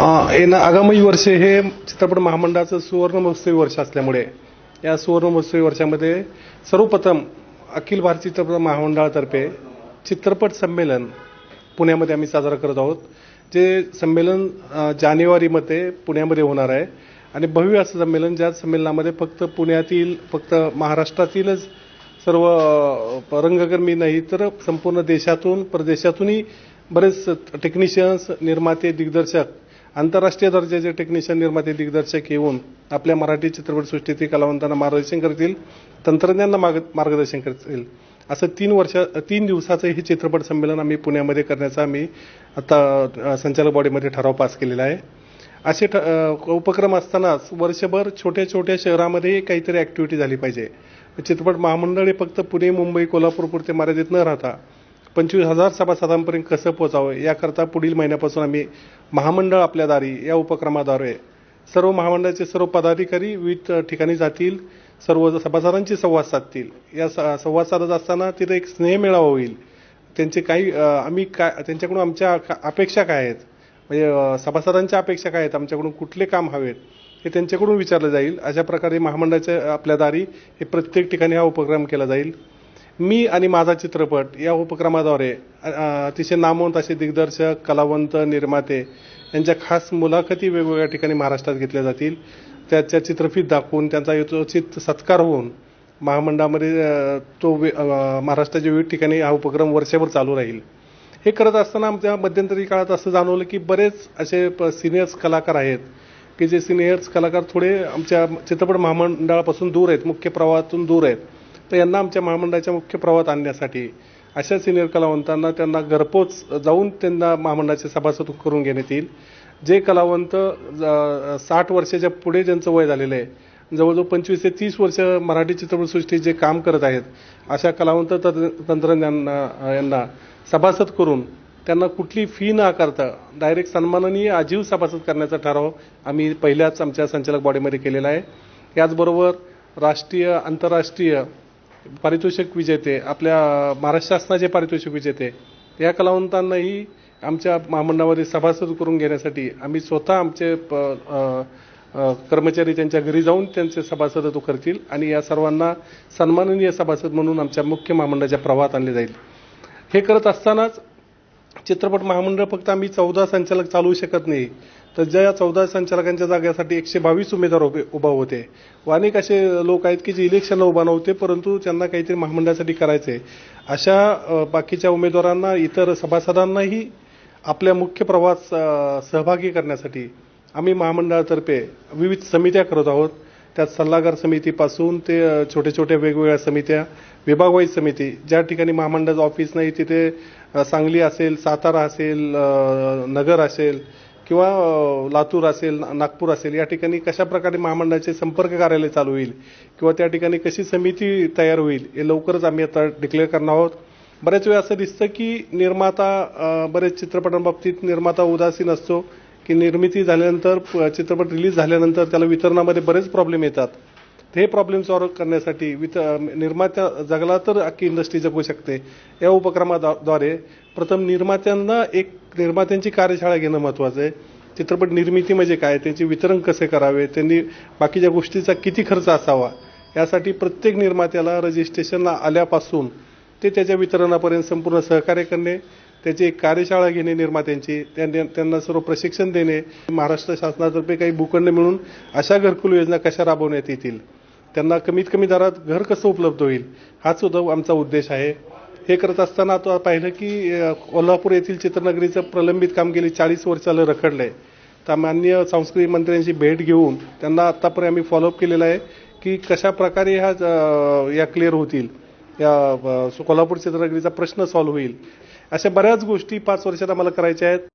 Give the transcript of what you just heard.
येणं आगामी वर्ष हे चित्रपट महामंडळाचं सुवर्ण महोत्सवी वर्ष असल्यामुळे या सुवर्ण महोत्सवी वर्षामध्ये सर्वप्रथम अखिल भारतीय चित्रपट महामंडळातर्फे चित्रपट संमेलन पुण्यामध्ये आम्ही साजरा करत आहोत जे संमेलन जानेवारीमध्ये पुण्यामध्ये होणार आहे. आणि भव्य असं संमेलन ज्या संमेलनामध्ये फक्त पुण्यातील फक्त महाराष्ट्रातीलच सर्व रंगकर्मी नाही तर संपूर्ण देशातून परदेशातूनही बरेच टेक्निशियन्स निर्माते दिग्दर्शक आंतरराष्ट्रीय दर्जाचे टेक्निशियन निर्माते दिग्दर्शक येऊन आपल्या मराठी चित्रपटसृष्टीतील कलावंतांना मार्गदर्शन करतील तंत्रज्ञांना मार्गदर्शन करतील. असं तीन वर्ष तीन दिवसाचं हे चित्रपट संमेलन आम्ही पुण्यामध्ये करण्याचा आम्ही आता संचालक बॉडीमध्ये ठराव पास केलेला आहे. असे ठ- उपक्रम असतानाच वर्षभर छोट्या छोट्या शहरामध्ये काहीतरी ऍक्टिव्हिटी झाली पाहिजे. चित्रपट महामंडळ हे फक्त पुणे मुंबई कोल्हापूर पुरते मर्यादित न राहता पंचवीस हजार सभासदांपर्यंत कसं पोहोचावं याकरता पुढील महिन्यापासून आम्ही महामंडळ आपल्या दारी या उपक्रमाद्वारे सर्व महामंडळाचे सर्व पदाधिकारी विविध ठिकाणी जातील सर्व सभासदांशी संवाद साधतील. या स- संवाद साधत असताना तिथे एक स्नेहमेळावा होईल. त्यांचे काही आम्ही काय त्यांच्याकडून आमच्या का- अपेक्षा काय आहेत? म्हणजे सभासदांच्या अपेक्षा काय आहेत? आमच्याकडून कुठले काम हवेत? हे त्यांच्याकडून विचारलं जाईल. अशा प्रकारे महामंडळाच्या आपल्या दारी हे प्रत्येक ठिकाणी हा उपक्रम केला जाईल. मी आणि माझा चित्रपट या उपक्रमाद्वारे अतिशय नामवंत असे दिग्दर्शक कलावंत निर्माते यांच्या खास मुलाखती वेगवेगळ्या ठिकाणी महाराष्ट्रात घेतल्या जातील. त्याच्या चित्रफित दाखवून त्यांचा यथोचित सत्कार होऊन महामंडळामध्ये तो वे- महाराष्ट्राच्या विविध ठिकाणी हा उपक्रम वर्षभर चालू राहील. हे करत असताना आमच्या मध्यंतरी काळात असं जाणवलं की बरेच असे सिनियर्स कलाकार आहेत की जे सिनियर्स कलाकार थोडे आमच्या चित्रपट महामंडळापासून दूर आहेत मुख्य प्रवाहातून दूर आहेत. तर यांना आमच्या महामंडळाच्या मुख्य प्रवाहात आणण्यासाठी अशा सिनियर कलावंतांना त्यांना घरपोच जाऊन त्यांना महामंडळाचे सभासद करून घेण्यात येईल. जे कलावंत साठ वर्षाच्या पुढे ज्यांचं वय झालेलं आहे जवळजवळ पंचवीस ते तीस वर्ष मराठी चित्रपटसृष्टीत जे काम करत आहेत अशा कलावंत तंत्र- तंत्रज्ञांना यांना सभासद करून त्यांना कुठली फी न आकारता डायरेक्ट सन्माननीय आजीव सभासद करण्याचा ठराव आम्ही पहिल्याच आमच्या संचालक बॉडीमध्ये केलेला आहे. याचबरोबर राष्ट्रीय आंतरराष्ट्रीय पारितोषिक विजेते आपल्या महाराष्ट्र शासनाचे पारितोषिक विजेते या कलावंतांनाही आमच्या महामंडळामध्ये सभासद करून घेण्यासाठी आम्ही स्वतः आमचे प- कर्मचारी त्यांच्या घरी जाऊन त्यांचे सभासदत्व करतील आणि या सर्वांना सन्माननीय सभासद म्हणून आमच्या मुख्य महामंडळाच्या प्रवाहात आणले जाईल. हे करत असतानाच चित्रपट महामंडळ फक्त आम्ही चौदा संचालक चालवू शकत नाही तर ज्या चौदा संचालकांच्या जागेसाठी एकशे बावीस उमेदवार उभे उभा होते. व अनेक असे लोक आहेत की जे इलेक्शनला उभा नव्हते परंतु त्यांना काहीतरी महामंडळासाठी करायचे अशा बाकीच्या उमेदवारांना इतर सभासदांनाही आपल्या मुख्य प्रवास सहभागी करण्यासाठी आम्ही महामंडळातर्फे विविध समित्या करत आहोत. त्यात सल्लागार समितीपासून ते छोट्या छोट्या वेगवेगळ्या समित्या विभागवाईज समिती ज्या ठिकाणी महामंडळाचं ऑफिस नाही तिथे सांगली असेल सातारा असेल नगर असेल किंवा लातूर असेल ना- नागपूर असेल या ठिकाणी कशा प्रकारे महामंडळाचे संपर्क कार्यालय चालू होईल? किंवा त्या ठिकाणी कशी समिती तयार होईल? हे लवकरच आम्ही आता डिक्लेअर करणार आहोत. बऱ्याच वेळा असं दिसतं की निर्माता बरेच चित्रपटांबाबतीत निर्माता उदासीन असतो की निर्मिती झाल्यानंतर चित्रपट रिलीज झाल्यानंतर त्याला वितरणामध्ये बरेच प्रॉब्लेम येतात. ते प्रॉब्लेम सॉल्व्ह करण्यासाठी वित निर्मात्या जगला तर अख्खी इंडस्ट्री जगू शकते. या उपक्रमाद्वारे प्रथम निर्मात्यांना एक निर्मात्यांची कार्यशाळा घेणं महत्त्वाचं आहे. चित्रपट निर्मिती म्हणजे काय? त्यांचे वितरण कसे करावे? त्यांनी बाकीच्या गोष्टीचा किती खर्च असावा? यासाठी प्रत्येक निर्मात्याला रजिस्ट्रेशनला आल्यापासून ते त्याच्या वितरणापर्यंत संपूर्ण सहकार्य करणे त्याची एक कार्यशाळा घेणे निर्मात्यांची त्यांना सर्व प्रशिक्षण देणे. महाराष्ट्र शासनातर्फे काही भूखंड मिळून अशा घरकुल योजना कशा राबवण्यात येतील? त्यांना कमीत कमी दरात घर कसं उपलब्ध होईल? हा सुद्धा आमचा उद्देश आहे. हे करत असताना आता पाहिलं की कोल्हापूर येथील चित्रनगरीचं प्रलंबित काम गेली चाळीस वर्षाला रखडलंय. तर मान्य सांस्कृतिक मंत्र्यांची भेट घेऊन त्यांना आतापर्यंत आम्ही फॉलोअप केलेला आहे की कशा प्रकारे ह्या या क्लिअर होतील. या कोल्हापूर चित्रनगरीचा प्रश्न सॉल्व्ह होईल. अशा बऱ्याच गोष्टी पाच वर्षात आम्हाला करायच्या आहेत.